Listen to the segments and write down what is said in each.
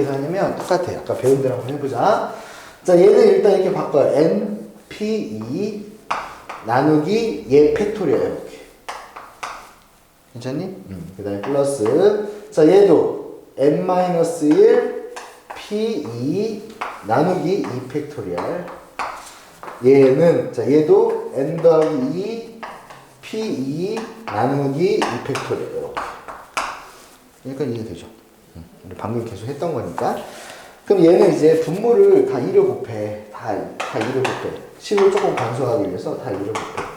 계산이면 똑같아. 아까 배운 대로 한번 해보자. 자, 얘는 일단 이렇게 바꿔요. n, p, 2 나누기 얘 팩토리얼 이렇게. 괜찮니? 음. 그 다음에 플러스. 자, 얘도 n-1, p2 나누기 2 팩토리얼. 얘는, 자, 얘도 n 더하기 2, p2 나누기 2 팩토리얼. 이렇게. 그러니까 이해되죠? 음, 우리 방금 계속 했던 거니까. 그럼 얘는 이제 분모를 다 2로 곱해. 다, 다 2로 곱해. 10을 조금 간소하기 위해서 다 2로 곱해.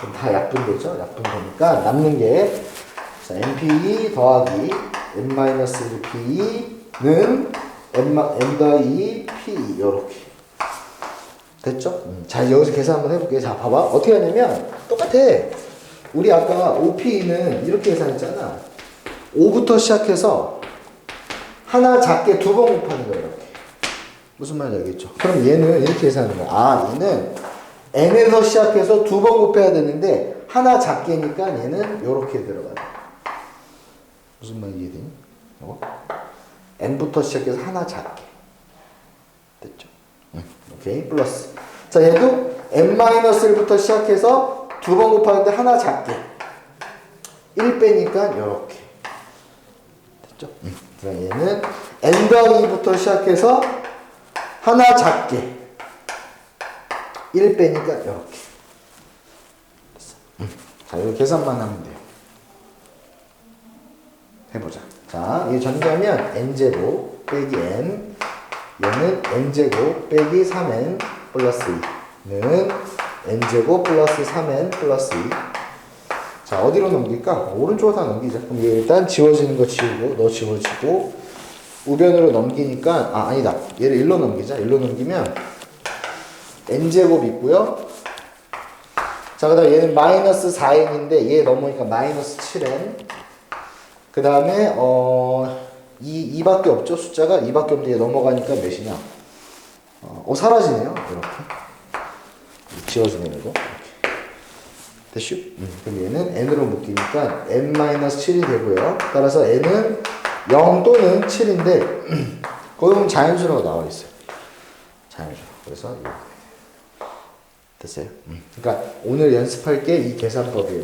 그럼 다 약분되죠? 약분되니까 남는 게 자, NP2 더하기 N-1P2는 N, N 더하기 P2 요렇게 됐죠? 음. 자 여기서 계산 한번 해볼게요 자 봐봐 어떻게 하냐면 똑같아 우리 아까 OP는 이렇게 계산했잖아 5부터 시작해서 하나 작게 두 번 곱하는 거예요 이렇게 무슨 말인지 알겠죠? 그럼 얘는 이렇게 계산하는 거야 아 얘는 n에서 시작해서 두 번 곱해야 되는데 하나 작게니까 얘는 요렇게 들어가요. 무슨 말인지 이해되니? 어? n부터 시작해서 하나 작게. 됐죠? 응. 오케이 플러스. 자 얘도 n-1부터 시작해서 두 번 곱하는데 하나 작게. 1 빼니까 요렇게. 됐죠? 응. 얘는 더하기 2부터 시작해서 하나 작게. 1 빼니까 이렇게. 음. 자, 이거 계산만 하면 돼요. 해보자. 자, 이게 전개하면 n제곱 빼기 n 얘는 n제곱 빼기 3n 플러스 2는 n제곱 플러스 3n 플러스 2 자, 어디로 넘길까? 오른쪽으로 다 넘기자. 그럼 얘 일단 지워지는 거 지우고 너 지워지고 우변으로 넘기니까 아, 아니다. 얘를 1로 넘기자. 1로 넘기면 n제곱 있고요. 자, 그 다음에 얘는 마이너스 4n인데 얘 넘으니까 마이너스 7n. 그 다음에 어, 2, 2밖에 없죠. 숫자가 2밖에 없는데 얘 넘어가니까 몇이냐. 어, 어, 사라지네요. 이렇게. 지워지네요. 이거. 됐슈? 음, 그럼 얘는 n으로 묶이니까 n-7이 되고요. 따라서 n은 0 또는 7인데 거기 보면 자연수라고 나와 있어요. 자연수. 그래서. 됐어요? 음. 그러니까 오늘 연습할 게 이 계산법이에요.